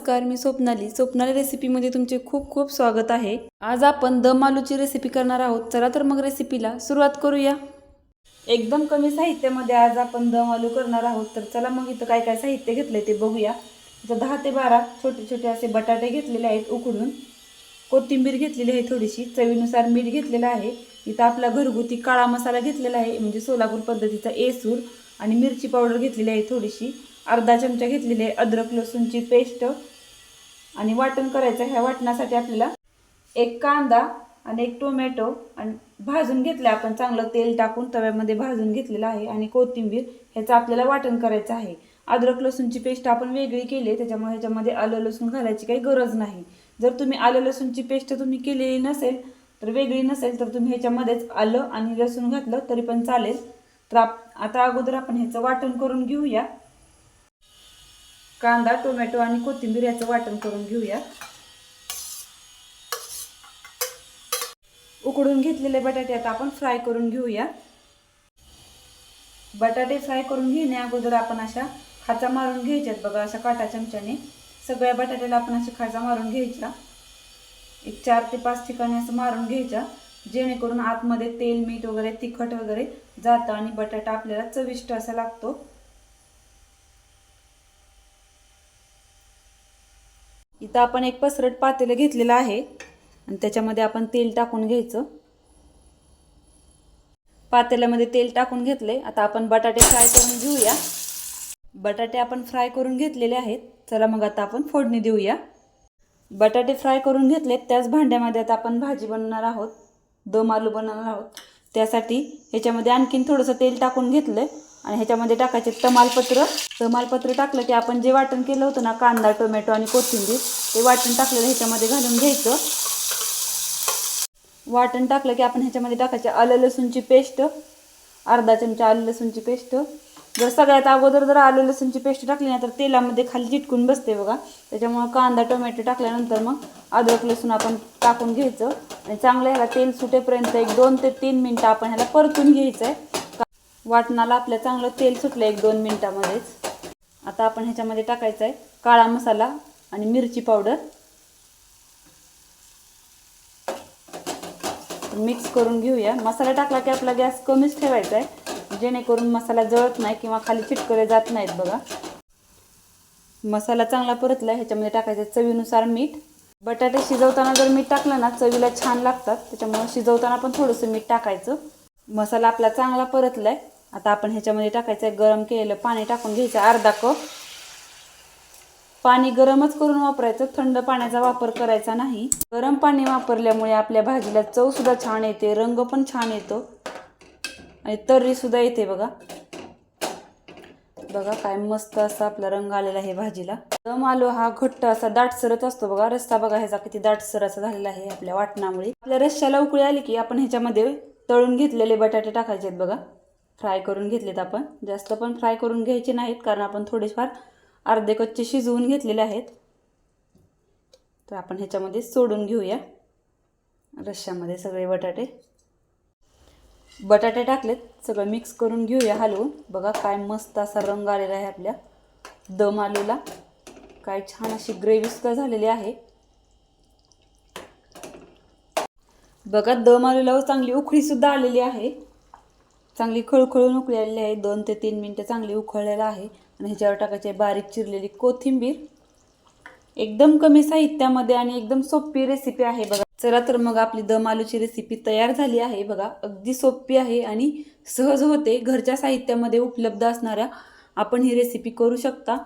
नमस्कार मी स्वप्नाली. स्वप्नाली रेसिपीमध्ये तुमचे खूप खूप स्वागत आहे. आज आपण दम आलूची रेसिपी करणार आहोत. चला तर मग रेसिपीला सुरुवात करूया. एकदम कमी साहित्यामध्ये आज आपण दम आलू करणार आहोत. तर चला मग इथं काय काय साहित्य घेतलंय ते बघूया. इथं दहा ते बारा छोटे छोटे असे बटाटे घेतलेले आहेत उकडून. कोथिंबीर घेतलेली आहे थोडीशी. चवीनुसार मीठ घेतलेलं आहे. इथं आपला घरगुती काळा मसाला घेतलेला आहे. म्हणजे सोलापूर पद्धतीचा एसूर आणि मिरची पावडर घेतलेली आहे थोडीशी. अर्धा चमचा घेतलेली आहे अद्रक लसूणची पेस्ट. आणि वाटण करायचं ह्या वाटणासाठी आपल्याला एक कांदा आणि एक टोमॅटो आणि भाजून घेतलं आपण चांगलं तेल टाकून तव्यामध्ये भाजून घेतलेलं आहे. आणि कोथिंबीर ह्याचं आपल्याला वाटण करायचं आहे. अद्रक लसूणची पेस्ट आपण वेगळी केली आहे. त्याच्यामुळे ह्याच्यामध्ये आलं लसूण घालायची काही गरज नाही. जर तुम्ही आलं लसूणची पेस्ट तुम्ही केलेली नसेल तर वेगळी नसेल तर तुम्ही ह्याच्यामध्येच आलं आणि लसूण घातलं तरी पण चालेल. तर आप आता अगोदर आपण ह्याचं वाटण करून घेऊया. कांदा टोमॅटो आणि कोथिंबीर याचं वाटण करून घेऊया. उकडून घेतलेले बटाटे आता आपण फ्राय करून घेऊया. बटाटे फ्राय करून घेण्या अगोदर आपण अशा खाचा मारून घ्यायच्यात बघा अशा काटा चमच्याने. सगळ्या बटाट्याला आपण अशा खाचा मारून घ्यायच्या. एक चार ते पाच ठिकाणी असं मारून घ्यायच्या जेणेकरून आतमध्ये तेल मीठ वगैरे तिखट वगैरे जातं आणि बटाटा आपल्याला चविष्ट असा लागतो. इथं आपण एक पसरट पातेलं घेतलेलं आहे. आणि त्याच्यामध्ये आपण तेल टाकून घ्यायचं. पातेल्यामध्ये तेल टाकून घेतले आता आपण बटाटे फ्राय करून घेऊया. बटाटे आपण फ्राय करून घेतलेले आहेत. चला मग आता आपण फोडणी देऊया. बटाटे फ्राय करून घेतलेत. त्याच भांड्यामध्ये आता आपण भाजी बनवणार आहोत. दम आलू बनवणार आहोत. त्यासाठी ह्याच्यामध्ये आणखीन थोडंसं तेल टाकून घेतलं आणि ह्याच्यामध्ये टाकायचे तमालपत्र. तमालपत्र टाकलं की आपण जे वाटण केलं होतं ना कांदा टोमॅटो आणि कोथिंबीर ते वाटण टाकलेलं ह्याच्यामध्ये घालून घ्यायचं. वाटण टाकलं की आपण ह्याच्यामध्ये टाकायचे आलं लसूणची पेस्ट अर्धा चमचा आलं लसूणची पेस्ट. जर सगळ्यात अगोदर जर आलं लसूणची पेस्ट टाकली ना तर तेलामध्ये खाली चिटकून बसते बघा. त्याच्यामुळं कांदा टोमॅटो टाकल्यानंतर मग अद्रक लसूण आपण टाकून घ्यायचं. आणि चांगलं ह्याला तेल सुटेपर्यंत एक दोन ते तीन मिनटं आपण ह्याला परतून घ्यायचं आहे वाटणाला आपलं चांगलं तेल सुटलं एक दोन मिनटामध्येच. आता आपण ह्याच्यामध्ये टाकायचं आहे काळा मसाला आणि मिरची पावडर. मिक्स करून घेऊया. मसाला टाकला की आपला गॅस कमीच ठेवायचा आहे. जेणेकरून मसाला जळत नाही किंवा खाली चिटकले जात नाहीत बघा. मसाला चांगला परतला ह्याच्यामध्ये टाकायचं चवीनुसार मीठ. बटाटे शिजवताना जर मीठ टाकलं ना चवीला छान लागतात. त्याच्यामुळे शिजवताना पण थोडंसं मीठ टाकायचं. मसाला आपला चांगला परतला आहे आता आपण ह्याच्यामध्ये टाकायचं आहे गरम केलेलं पाणी टाकून घ्यायचं अर्धा कप. पाणी गरमच करून वापरायचं थंड पाण्याचा वापर करायचा नाही. गरम पाणी वापरल्यामुळे आपल्या भाजीला चव सुद्धा छान येते रंग पण छान येतो. आणि तर्री सुद्धा येते बघा. बघा काय मस्त असा आपला रंग आलेला आहे भाजीला. दम आलो हा घट्ट असा दाटसरच असतो बघा रस्ता बघा ह्याचा किती दाटसर असा झालेला आहे आपल्या वाटणामुळे. आपल्या रश्श्याला उकळी आली की आपण ह्याच्यामध्ये तळून घेतलेले बटाटे टाकायचे आहेत बघा. फ्राय करून घेतलेत आपण. जास्त पण फ्राय करून घ्यायचे नाहीत कारण आपण थोडेफार अर्धे कच्चे शिजवून घेतलेले आहेत. तर आपण ह्याच्यामध्ये सोडून घेऊया. रश्श्यामध्ये सगळे बटाटे. बटाटे टाकलेत. सगळं मिक्स करून घेऊया हलवून. बघा काय मस्त असा रंग आलेला आहे आपल्या. दम आलूला. काय छान अशी ग्रेव्ही सुद्धा झालेली आहे. बघा दम आलूला चांगली उखळीसुद्धा आलेली आहे. चांगली खळखळून उकळलेली आहे. दोन ते तीन मिनटं चांगली उखळलेलं आहे. आणि ह्याच्यावर टाकायची बारीक चिरलेली कोथिंबीर. एकदम कमी साहित्यामध्ये आणि एकदम सोपी रेसिपी आहे बघा. चला तर मग आपली दम आलूची रेसिपी तयार झाली आहे बघा. अगदी सोपी आहे आणि सहज होते. घरच्या साहित्यामध्ये उपलब्ध असणाऱ्या आपण ही रेसिपी करू शकता.